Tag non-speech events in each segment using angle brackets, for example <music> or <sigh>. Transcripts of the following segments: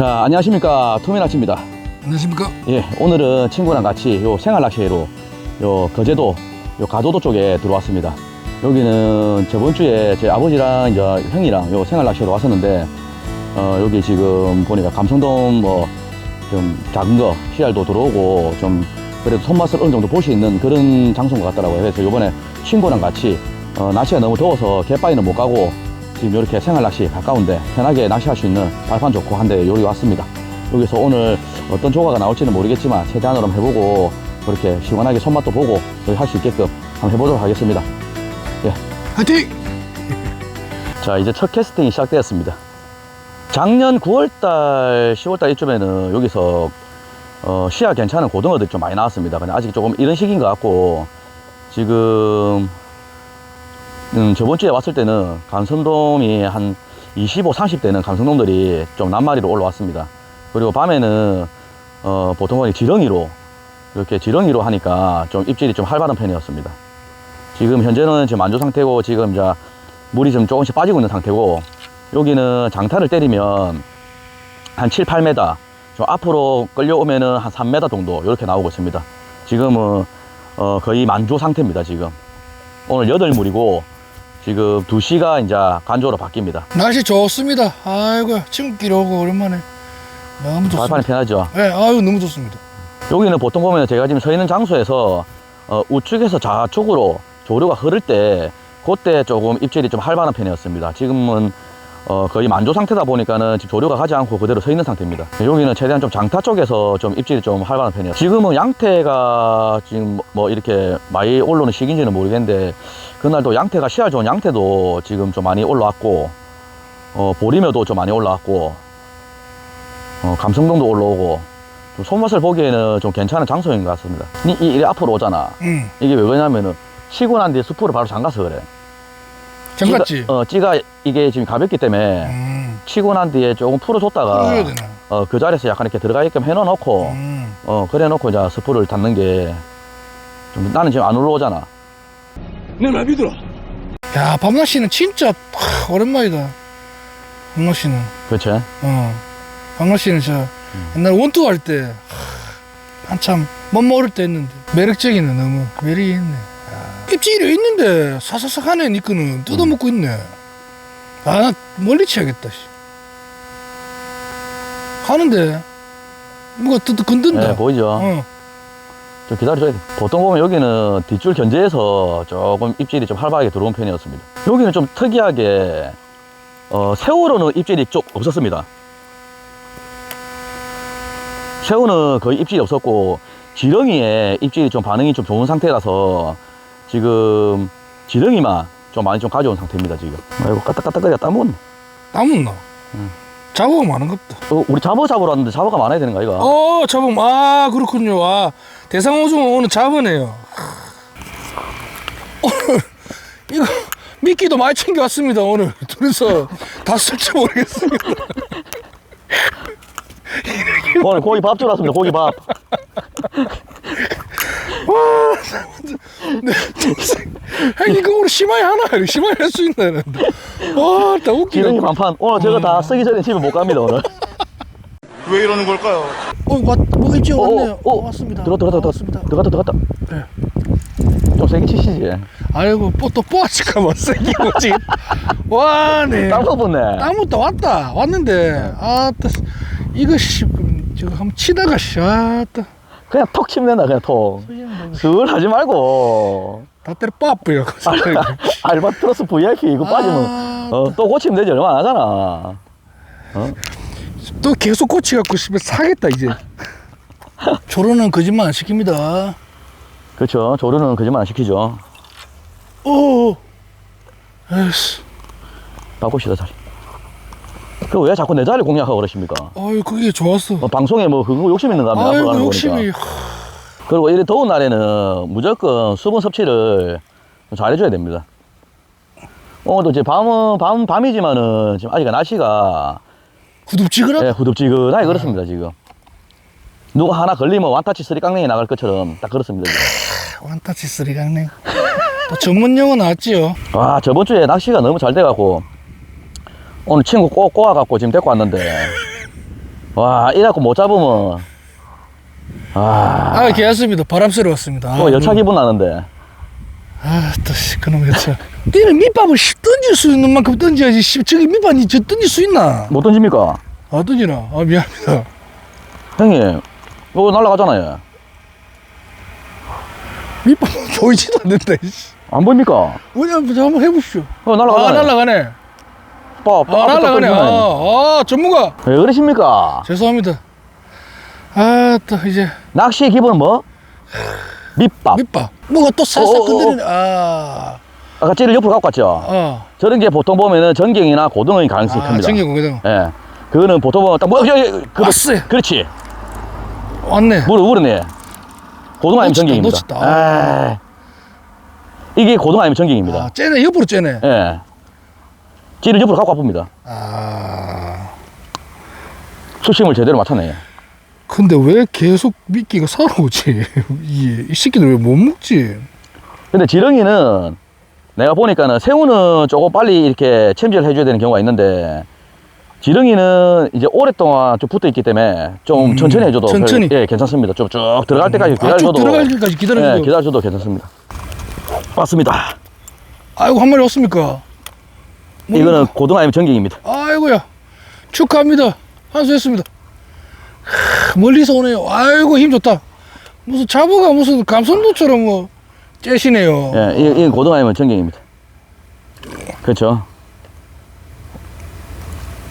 자, 안녕하십니까. 토미나치입니다. 안녕하십니까? 예, 오늘은 친구랑 같이 요 생활 낚시로 요 거제도, 요 가도도 쪽에 들어왔습니다. 여기는 저번 주에 제 아버지랑 이제 형이랑 요 생활 낚시로 왔었는데, 어, 여기 지금 보니까 감성돔 뭐, 좀 작은 거, 씨알도 들어오고, 좀 그래도 손맛을 어느 정도 볼 수 있는 그런 장소인 것 같더라고요. 그래서 요번에 친구랑 같이, 어, 날씨가 너무 더워서 갯바위는 못 가고, 지금 이렇게 생활낚시 가까운데 편하게 낚시할 수 있는 발판 좋고 한데 여기 왔습니다. 여기서 오늘 어떤 조과가 나올지는 모르겠지만 최대한으로 한번 해보고 그렇게 시원하게 손맛도 보고 할수 있게끔 한번 해보도록 하겠습니다. 화이팅! <laughs> 자 이제 첫 캐스팅이 시작되었습니다. 작년 9월달, 10월달 이쯤에는 여기서 어, 시야 괜찮은 고등어들이 좀 많이 나왔습니다. 근데 아직 조금 이런 시기인 것 같고 지금 음, 저번 주에 왔을 때는 감성돔이 한 25, 30대는 감성돔들이 좀 낱마리로 올라왔습니다. 그리고 밤에는 어, 보통은 지렁이로 이렇게 지렁이로 하니까 좀 입질이 좀 활발한 편이었습니다. 지금 현재는 지금 만조 상태고 지금 이제 물이 좀 조금씩 빠지고 있는 상태고 여기는 장타를 때리면 한 7, 8m 좀 앞으로 끌려오면은 한 3m 정도 이렇게 나오고 있습니다. 지금은 어, 거의 만조 상태입니다. 지금 오늘 8물이고 지금 2시가 이제 간조로 바뀝니다. 날씨 좋습니다. 아이고 친구끼리 오고 오랜만에 너무 좋습니다. 발판이 편하죠. 네, 아유 너무 좋습니다. 여기는 보통 보면 제가 지금 서 있는 장소에서 어, 우측에서 좌측으로 조류가 흐를 때 그때 조금 입질이 좀 활발한 편이었습니다. 지금은 어, 거의 만조 상태다 보니까는 지금 조류가 가지 않고 그대로 서 있는 상태입니다. 여기는 최대한 좀 장타 쪽에서 좀 입질이 좀 활발한 편이에요. 지금은 양태가 지금 뭐 이렇게 많이 올라오는 시기인지는 모르겠는데 그날도 양태가 씨알 좋은 양태도 지금 좀 많이 올라왔고 어, 보리묘도 좀 많이 올라왔고 어, 감성동도 올라오고 좀 손맛을 보기에는 좀 괜찮은 장소인 것 같습니다. 이, 이, 이 앞으로 오잖아. 응, 이게 왜 그러냐면은 치고 난 뒤에 수프를 바로 잠가서 그래. 장갑지. 찌가, 어, 찌가 이게 지금 가볍기 때문에 음, 치고 난 뒤에 조금 풀어줬다가 풀어줘야 되나? 어, 그 자리에서 약간 이렇게 들어가게끔 해놓고 음, 어, 그래 놓고 이제 스프를 닫는 게 좀, 나는 지금 안 올라오잖아. 내날 믿어라. 야 밤낚시는 진짜 하, 오랜만이다. 밤낚시는. 그렇지? 어, 밤낚시는 저 옛날 원투 할때 하, 한참 못 모를 때 했는데 매력적이네 너무 매력이 있네. 야. 입질이 있는데 사사삭 하네 니꺼는 뜯어먹고 있네. 아 나 멀리 치야겠다. 씨. 하는데 뭐가 뜯 건든다. 네, 보이죠? 어. 좀 기다려줘야 돼. 보통 보면 여기는 뒷줄 견제해서 조금 입질이 좀 활발하게 들어온 편이었습니다. 여기는 좀 특이하게, 어, 새우로는 입질이 좀 없었습니다. 새우는 거의 입질이 없었고, 지렁이에 입질이 좀 반응이 좀 좋은 상태라서 지금 지렁이만 좀 많이 좀 가져온 상태입니다, 지금. 아이고, 까딱까딱거리가. 남았나? 응. 잡어가 많은가 보다. 어, 우리 잡어 잡으러 왔는데 잡어가 많아야 되는 거 아이가? 어, 잡음. 아, 그렇군요. 아, 대상어종은 오늘 잡으네요. 오늘, <laughs> 이거, 미끼도 많이 챙겨왔습니다, 오늘. 그래서 다 쓸지 모르겠습니다. 오늘 고기 밥 주러 왔습니다, 고기 밥. <laughs> 형, 이거 우리 심하게 하나? 심하게 할 수 있나? 이랬는데. 와, 다 웃기네. 지렁이 반판. 오늘 저거 다 쓰기 전에 집에 못 갑니다, 오늘. 왜 이러는 걸까요? 어, 왔, 뭐 입질 왔네요. 어, 어, 어, 왔습니다. 들어 들어 들어 왔습니다. 들어갔다 들어갔다 네. 좀 세게 치시지 아이고, 뭐, 또 뽀아치까 뭐, 생긴 거지. 와, 네. 땀 뽑았네 나무도 왔다 왔는데 아따 이거 씨 저거 한번 치다가 씨 아따 그냥 톡 치면 된다 그냥 톡 슬 하지 말고. 다 때려 빠뿌요 알바트로스 VIP 이거 빠지면 아, 어, 또. 고치면 되지. 얼마 안 하잖아. 어? 또 계속 고치갖고 싶어 사겠다 이제. 조로는 거짓말 안 시킵니다. 그렇죠. 조르는 거짓말 안 시키죠. 오 에이씨. 바꿉시다 자리. 그 왜 자꾸 내 자리 공략하고 그러십니까? 아유 그게 좋았어. 뭐 방송에 뭐 그거 욕심 있는 거 하면 아이고 가는 욕심이 거니까 그리고 이래 더운 날에는 무조건 수분 섭취를 좀 잘해줘야 됩니다. 오늘도 이제 밤은 밤 밤이지만은 지금 아직 날씨가 후덥지근하다 예, 후덥지근하게 그렇습니다 지금. 누가 하나 걸리면 완타치 쓰리 깡냉이 나갈 것처럼 딱 그렇습니다. 지금. 완타치 쓰리 강냉 또 전문 용어 나왔지요 와 저번 주에 날씨가 너무 잘 돼갖고 오늘 친구 꼬, 꼬아갖고 지금 데리고 왔는데 와, 이래갖고 못 잡으면. 아, 아, 괜찮습니다. 바람 쐬러 왔습니다. 아, 또 열차 기분 나는데. 아, 또, 씨, 그놈 열차. 니는 밑밥을 씨, 던질 수 있는 만큼 던져야지. 씨, 저기 밑밥이 저 던질 수 있나? 못 던집니까? 아, 던지나? 아, 미안합니다. 형님, 이거 날라가잖아요. 밑밥 <laughs> 보이지도 않는다, 씨. 안 보입니까? 어디 한번 저 한번 해보십시오. 이거 아, 날라가잖아요. 날라가네. 빠, 아, 날라가네. 아, 아, 전문가. 왜 그러십니까? 죄송합니다. 아, 또 이제 낚시의 기본은 뭐? 밑밥. 밑밥. 뭐가 또 살살 어어어어. 건드리네. 아, 아까 찌를 옆으로 갖고 갔죠? 아, 저런 게 보통 보면은 전갱이나 고등어의 가능성이 아, 큽니다. 챙기고 그냥 예. 그거는 보통 보면 딱, 뭐, 여, 여, 그, 왔어요. 그렇지. 왔네. 물어, 물으네. 고등어 아니면 전갱입니다. 놓쳤다. 에이. 이게 고등어 아니면 전갱입니다. 아, 째네 옆으로 째네. 예. 찌를 옆으로 갖고 와봅니다. 아, 수심을 제대로 맞췄네. 근데 왜 계속 미끼가 살아오지? 이, <laughs> 이 새끼들 왜 못 먹지? 근데 지렁이는 내가 보니까는 새우는 조금 빨리 이렇게 챔질을 해줘야 되는 경우가 있는데 지렁이는 이제 오랫동안 좀 붙어 있기 때문에 좀 음, 천천히 해줘도 천천히. 별- 예 괜찮습니다. 좀 쭉 들어갈 때까지 아, 쭉 기다려줘도 들어갈 때까지 기다려줘도. 예, 기다려줘도 괜찮습니다. 맞습니다. 아이고 한 마리 왔습니까? 이거는 고등어 아니면 전갱입니다. 아이고야 축하합니다. 한수했습니다. 크, 멀리서 오네요. 아이고 힘 좋다. 무슨 자부가 무슨 감선도처럼 뭐 째시네요. 예, 이, 이 고등어 아니면 전갱입니다. 그렇죠.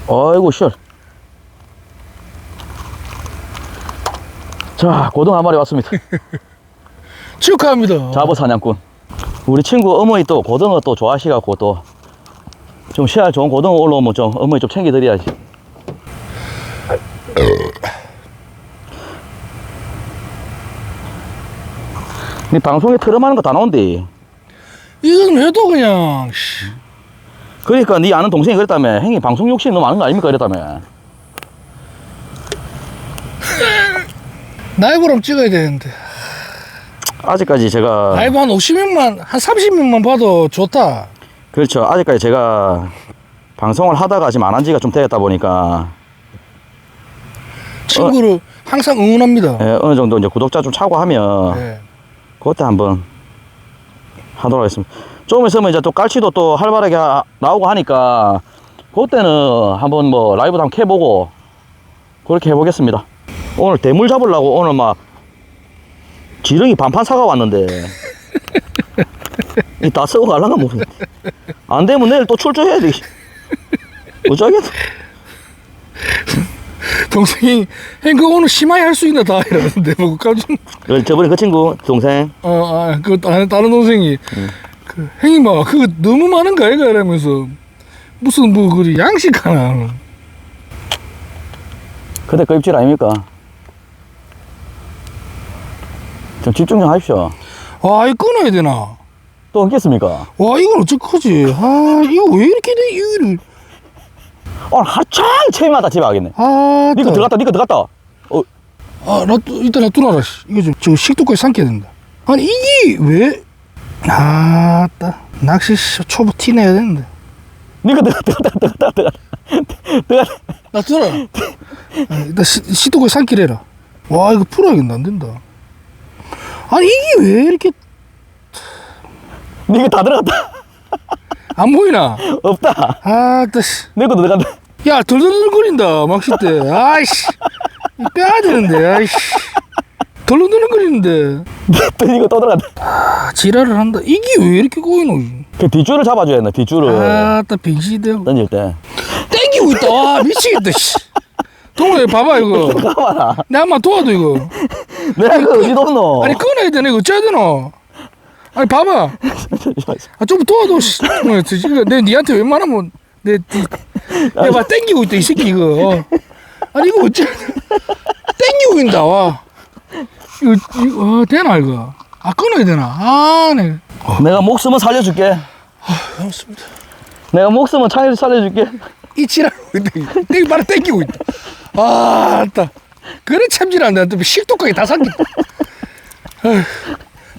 아이고 시원. 자 고등어 한 마리 왔습니다. <laughs> 축하합니다. 자보 사냥꾼. 우리 친구 어머니 또 고등어 또 좋아하시갖고 또좀 씨알 좋은 고등어 올라오면 좀 어머니 좀 챙겨드려야지. 니 방송에 트름하는 거 다 나온대. 이건 해도 그냥 씨, 그러니까 네 아는 동생이 그랬다며. 형이 방송 욕심 너무 많은 거 아닙니까? 이랬다며. <laughs> 라이브로 찍어야 되는데 아직까지 제가 라이브 한 50명만 한 30명만 봐도 좋다. 그렇죠. 아직까지 제가 방송을 하다가 지금 안 한 지가 좀 되었다 보니까 친구를 항상 응원합니다. 예, 어느 정도 이제 구독자 좀 차고 하면 네. 그때 한번 하도록 하겠습니다. 조금 있으면 이제 또 깔치도 또 활발하게 하- 나오고 하니까 그때는 한번 뭐 라이브도 한번 켜보고 그렇게 해보겠습니다. 오늘 대물 잡으려고 오늘 막 지렁이 반판 사가 왔는데 <laughs> 이다 쓰고 갈란가 모르겠네. 안 되면 내일 또 출조해야 돼. 어쩌겠어. <laughs> 동생이 행그 오늘 심하게 할 수 있나 다 이러는데 뭐 깜짝 그 저번에 그 친구 동생. 어, 아, 그 다른 다른 동생이 그 행이 막 그거 너무 많은 거 아이가 이러면서. 무슨 뭐 그리 양식 하나. 그때 그 입질 아닙니까? 좀 집중 좀 하십시오. 와 이거 끊어야 되나? 또 끊겠습니까? 와 이건 어떡하지? 아 이거 왜 이렇게 돼 이거를 오늘 하루 종일 체미하다 집에 가겠네. 아 니거 들어갔다, 니거 들어갔다. 어, 아나 이따 놔두라라 씨. 이거 좀저 식도까지 삼켜야 된다 아니 이게 왜 아 따 낚시 씨, 초보 티 내야 되는데 니거 들어갔다, 들어갔다, 들어갔다, 들어갔다. 놔두라 아, 일단 시, 식도까지 삼키래라 와 이거 풀어야겠다 안 된다 아니 이게 왜 이렇게 니거 다 들어갔다. <laughs> 안 보이나 없다. 아따 씨. 니거 들어간다. 야, 덜덜덜거린다, 막시 때. 아이씨. 이거 빼야 되는데, 아이씨. 덜덜덜거리는데. 또 니거 또 들어간다. 아, 지랄을 한다. 이게 왜 이렇게 꼬이노? 그 뒷줄을 잡아줘야 했나, 뒷줄을. 아따, 빙시대고. 던질 때. 땡기고 있다. 와, 미치겠다, 씨. 동호야, 봐봐, 이거. <laughs> 가봐라. 내 한번 도와도, 이거. 내가 그 어디도 없노. 아니, 끊어야 되네, 이거 어째야 되노? 아니, 봐봐. <laughs> 아, 좀 도와도, 씨. 동호야, 이거 내 니한테 웬만하면, 내, 니, 내가 봐, 땡기고 있다, 이 새끼, 이거. 어. 아니, 이거 어째, 땡기고 있다, 와. 이거, 이거, 어, 되나, 이거? 아, 끊어야 되나? 아, 네. 내가 목숨은 살려줄게. 고맙습니다. 내가 목숨은 창에서 살려줄게. 이 지랄, 땡, 바로 땡기고 있다. 아, 따. 그래, 참질한다. 또 식도까지 다 삼켰다.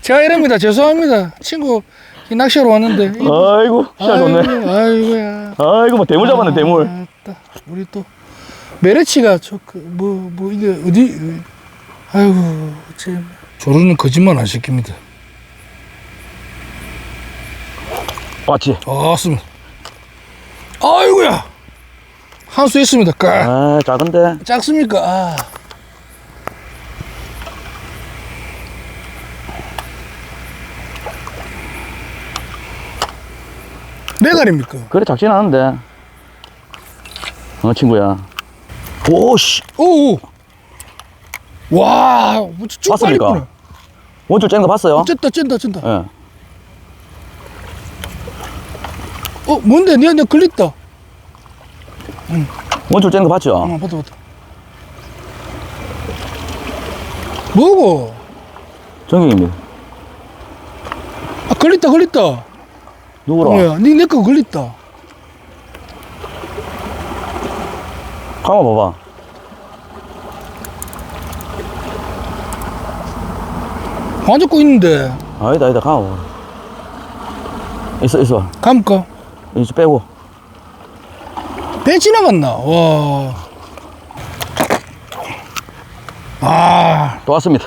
제가 이럽니다. 죄송합니다. 친구, 이 낚시하러 왔는데. 이- <laughs> 아이고, 시작 좋네. 아이고, 아이고야. 아이고, 뭐, 대물 잡았네, 대물. 아따, 우리 또 메레치가 저뭐뭐 뭐 이게 어디 아이고 참 조르는 거짓말 안 시킵니다. 맞지? 좋습니다. 아이고야 한수 했습니다. 까 아, 작은데. 작습니까? 아. 메갈입니까? 그래, 작진 않은데. 어, 친구야. 오씨. 오. 와, 뭐쭉 봤습니까? 원줄 째는 거 봤어요? 찐다, 찐다, 찐다. 예. 어, 뭔데? 니가 내 걸렸다. 원줄 째는 거 봤죠? 어, 봤다, 봤다. 뭐고? 정경입니다. 아, 걸렸다, 걸렸다. 누구라? 뭐야? 니내거 걸렸다. 가만 봐봐. 안 잡고 있는데. 아니다, 아니다, 가만 봐봐. 있어, 있어. 감까? 이제 빼고. 배 지나갔나? 와. 아, 또 왔습니다.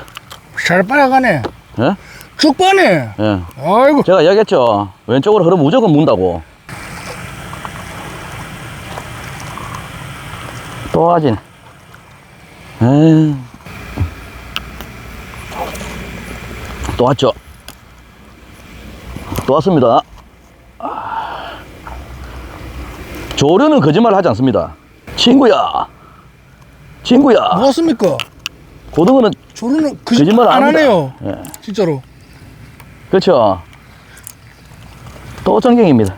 잘 빨아가네. 예? 쭉 빠네. 예. 아이고. 제가 이야기했죠. 왼쪽으로 흐르면 무조건 문다고. 또 하진. 에이. 또 왔죠. 또 왔습니다. 아. 조류는 거짓말 하지 않습니다. 친구야. 친구야. 뭐 왔습니까? 고등어는 조르는 그 거짓말 안 안. 하네요. 예. 진짜로. 그렇죠. 또 전갱입니다.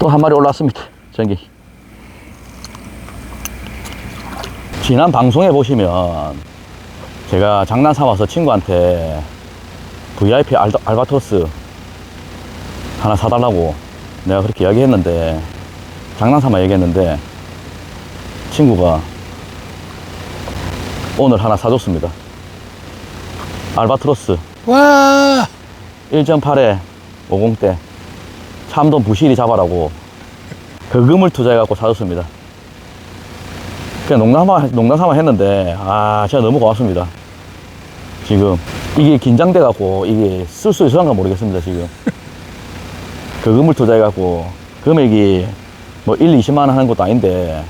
또 한 마리 올라왔습니다. 전갱. 지난 방송에 보시면 제가 장난 삼아서 친구한테 VIP 알바, 알바토스 하나 사달라고 내가 그렇게 이야기했는데 장난 삼아 얘기했는데 친구가 오늘 하나 사줬습니다. 알바트로스 와. 1.8에 50대 참돔 부실이 잡아라고 거금을 투자해갖고 사줬습니다. 그냥 농담삼아, 농담 삼아 했는데, 아, 제가 너무 고맙습니다. 지금, 이게 긴장돼갖고, 이게 쓸 수 있을런가 모르겠습니다, 지금. <laughs> 거금을 투자해갖고, 금액이 뭐 1, 20만원 하는 것도 아닌데,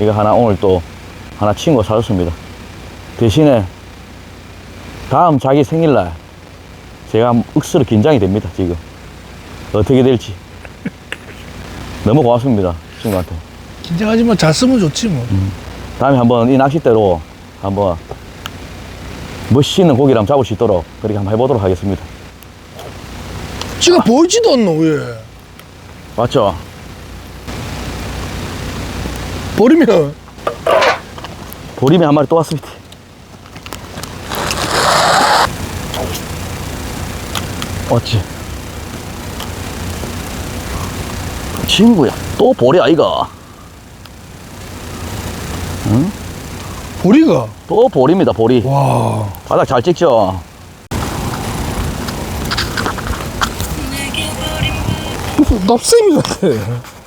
이거 하나 오늘 또 하나 친구가 사줬습니다. 대신에, 다음 자기 생일날, 제가 억수로 긴장이 됩니다, 지금. 어떻게 될지. 너무 고맙습니다, 친구한테. 긴장하지 마. 잘 쓰면 좋지 뭐. 다음에 한번 이 낚싯대로 한번 멋있는 고기를 한번 잡을 수 있도록 그렇게 한번 해보도록 하겠습니다. 지가 보이지도 않노 왜? 맞죠? 버리면 보림이 한 마리 또 왔습니다. 어찌? 친구야, 또 보리 아이가. 보리가 또 보리입니다, 보리. 와. 바닥 잘 찍죠? 같아.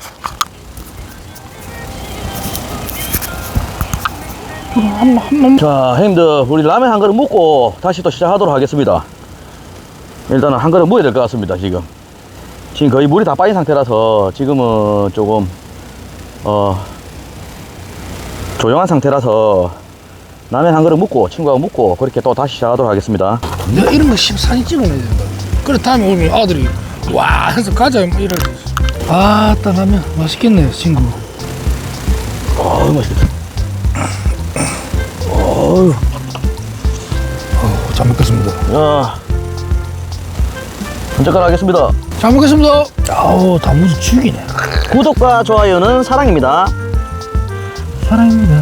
자, 형님들, 우리 라면 한 그릇 먹고 다시 또 시작하도록 하겠습니다. 일단은 한 그릇 먹어야 될 것 같습니다, 지금. 지금 거의 물이 다 빠진 상태라서 지금은 조금, 어, 조용한 상태라서 라면 한 그릇 먹고 친구하고 먹고 그렇게 또 다시 시작하도록 하겠습니다. 내가 이런 거심 사진 찍어내야 된다. 그래 다음에 오면 아들이 와 해서 가자 이래. 아따 라면 맛있겠네 친구. 어우, 맛있겠다. 어우, 어, 잘 먹겠습니다. 야. 한 젓가락 하겠습니다. 잘 먹겠습니다. 아우 단무지 죽이네. 구독과 좋아요는 사랑입니다. 사랑입니다.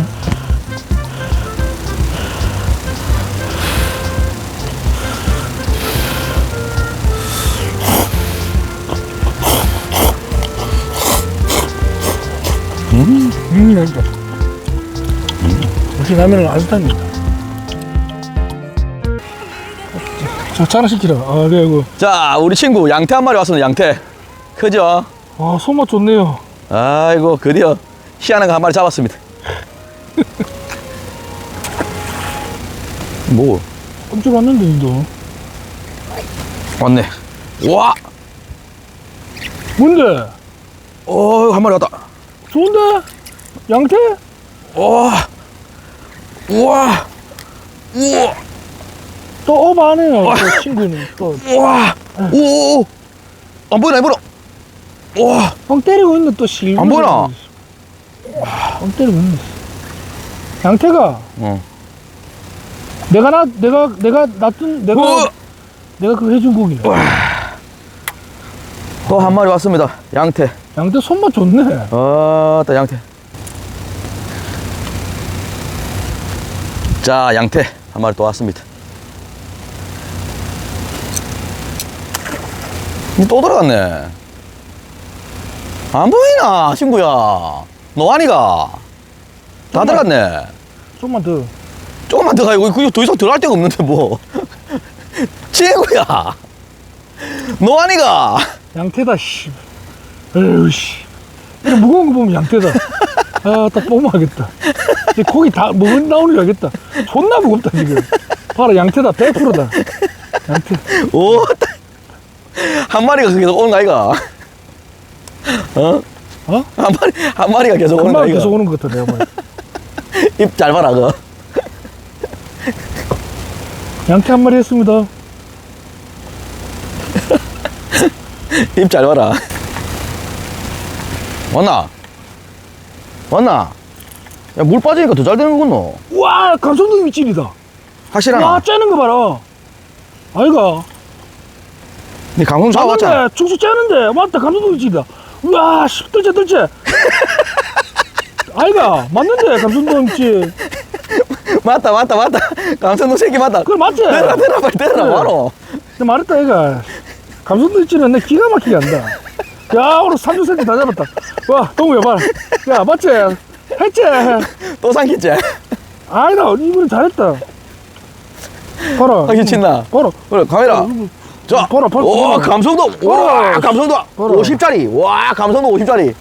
라면은 아주답니다. 저 자라시키라. 아, 그래, 이거. 자, 우리 친구 양태 한 마리 왔습니다. 양태. 크죠? 아, 손맛 좋네요. 아이고, 드디어 희한한 거 한 마리 잡았습니다. <laughs> 뭐, 깜짝 왔는데, 니도. 왔네. 와! 뭔데? 어, 한 마리 왔다. 좋은데? 양태? 와! 우와! 우와! 또 어바하네요, 또 친구는. 또. 우와! 오! 안 보이나, 안 보이나? 와! 뻥 때리고 있는 또 실. 안 보이나? 뻥 때리고 있네. 양태가, 어. 내가 나, 내가, 내가 놔둔, 내가, 어! 내가 그거 해준 고기네. 또 한 마리 왔습니다. 양태. 양태 손맛 좋네. 아, 또 양태. 자, 양태 한 마리 또 왔습니다. 이또 들어갔네. 안 보이나, 친구야. 노안이가. 다 들어갔네. 손만 더. 조금만 더 가요. 그더 이상 들어갈 데가 없는데, 뭐. <laughs> 친구야. 노안이가. 양태다, 씨. 에휴, 씨. 이거 무거운 거 보면 양태다. 아, 딱 뽀뽀하겠다. 이제 고기 다, 뭐 나오는 하겠다. 존나 무겁다, 지금. 봐라, 양태다, 100%다. 양태. 오, 한 마리가 계속 오는 거 아이가? 어? 어? 한 마리, 한 마리가 계속 오는 거 아이가? 계속 오는 것 같아, 내가 보니. 입잘 봐라, 그거. 양태 한 마리 했습니다. 입 잘 봐라. 왔나? 왔나? 야, 물 빠지니까 더 잘 되는 거구나. 우와, 감성돔이 찔이다. 확실하나? 와, 째는 거 봐라. 아이가. 니 강성 잡아왔잖아. 맞는데, 축수 째는데. 맞다, 감성돔이 찔이다. 우와, 씨, 뜰째, 뜰째. <laughs> 아이가, 맞는데, 감성돔 찔. <laughs> 맞다, 맞다, 맞다. 강성도 새끼 맞다. 그래, 맞지? 때라, 때라, 빨리 그래. 바로. 근데 말했다, 얘가. 감성돔 찔은 내 기가 막히게 한다. 야, 오늘 삼주 새끼 다 잡았다. 와, 동우야, 봐라. 야, 맞지? 했지? 또 삼켰지? 아니다, 이번에 잘했다. 봐라. 확인 친다. 봐라. 그래, 카메라. 자, 봐라, 봐라. 오, 봐라. 감성도. 와, 봐라. 감성도. 봐라. 50짜리. 와, 감성도 50짜리.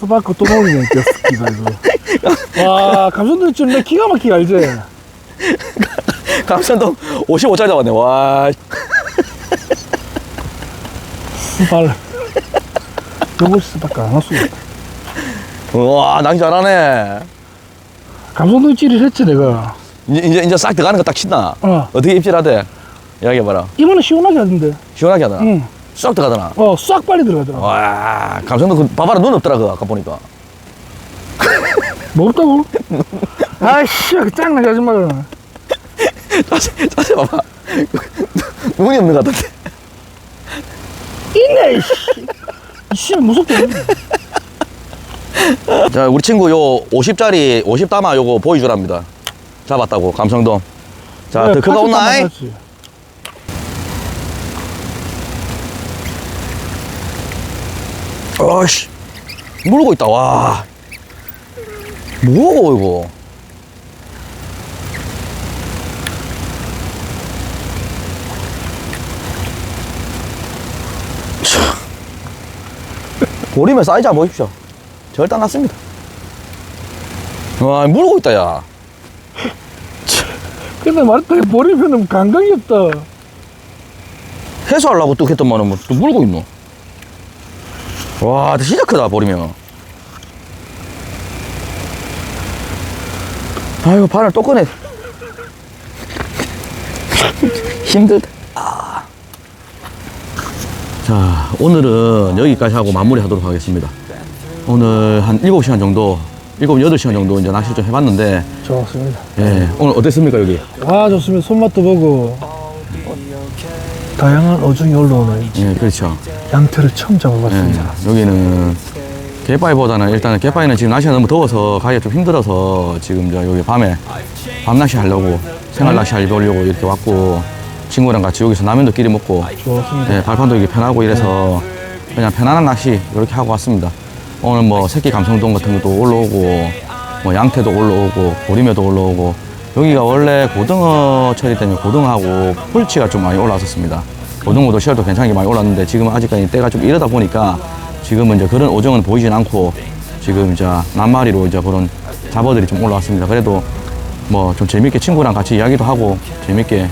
스바크 또 먹이네, 개새끼가, 이거. 와, 감성돔 찔내 기가 막히게 알지? <laughs> 감성도 55짜리 잡았네. 와, 스발. 스바크 안 왔어. 와, 낚시 잘하네. 감성돔 찔을 했지, 내가. 이제, 이제, 이제 싹 들어가는 거 딱 친다. 어. 어떻게 입질하대? 이야기해봐라. 이번에 시원하게 하던데. 시원하게 하더라. 응. 싹 들어가더나. 어, 싹 빨리 들어가더라. 와, 감성도 그, 봐봐라. 눈 없더라, 그, 아까 보니까. 뭐 없다고? <laughs> 아이씨, 그 짱나게 하지 마라. 자세, 자세 봐봐. 눈이 없는 것 같은데. 있네, 이씨. 이씨, 무섭다. <laughs> 자, 우리 친구 요 50짜리, 50담아 요거 보여주랍니다. 잡았다고, 감성돔. 자, 더 크가 온나? 이? 어씨, 물고 있다, 와. 뭐고, 이거. 보리면 사이즈 한번 보십시오. 절대 안 났습니다. 와, 물고 있다, 야. <laughs> 근데 말했다, 버리면은 감각이 없다. 해수하려고 또 했더만은 뭐, 또 물고 있노. 와, 진짜 크다, 버리면. 아이고, 바늘 또 꺼내. <laughs> 힘들다. 아. 자, 오늘은 여기까지 하고 마무리 하도록 하겠습니다. 오늘 한 7시간 정도, 7, 8시간 정도 이제 낚시를 좀 해봤는데, 좋습니다. 예, 오늘 어땠습니까, 여기? 아, 좋습니다. 손맛도 보고. 다양한 어종이 올라오는 예, 그렇죠. 양태를 처음 잡아봤습니다. 예, 여기는 갯바위보다는 일단은 갯바위는 지금 날씨가 너무 더워서 가기가 좀 힘들어서 지금 저 여기 밤에 밤 낚시 하려고 생활 낚시 하려고 이렇게 왔고 친구랑 같이 여기서 라면도 끼리 먹고 좋습니다. 예, 발판도 이렇게 편하고 이래서 그냥 편안한 낚시 이렇게 하고 왔습니다. 오늘 뭐 새끼 감성돔 같은 것도 올라오고 뭐 양태도 올라오고 보리매도 올라오고 여기가 원래 고등어 철이 되면 고등어하고 풀치가 좀 많이 올라왔었습니다. 고등어도 씨알도 괜찮게 많이 올랐는데 지금 아직까지 때가 좀 이러다 보니까 지금은 이제 그런 오정은 보이진 않고 지금 이제 낱마리로 이제 그런 잡어들이 좀 올라왔습니다. 그래도 뭐 좀 재밌게 친구랑 같이 이야기도 하고 재밌게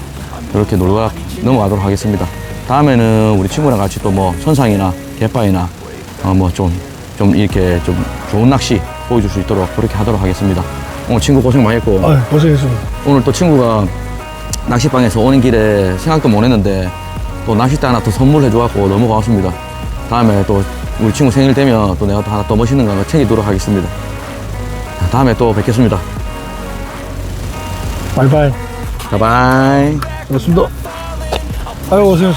이렇게 놀러 넘어가도록 하겠습니다. 다음에는 우리 친구랑 같이 또 뭐 선상이나 갯바위나 어뭐좀좀 이렇게 좀 좋은 낚시 보여줄 수 있도록 그렇게 하도록 하겠습니다. 오늘 친구 고생 많이 했고 아 고생했습니다. 오늘 또 친구가 낚시방에서 오는 길에 생각도 못 했는데 또 낚싯대 하나 더 선물해 줘갖고 너무 고맙습니다. 다음에 또 우리 친구 생일 되면 또 내가 또 하나 더 멋있는 거 챙기도록 하겠습니다. 자, 다음에 또 뵙겠습니다. 바이바이. 바이바이. 고맙습니다. 아유 고생했습니다.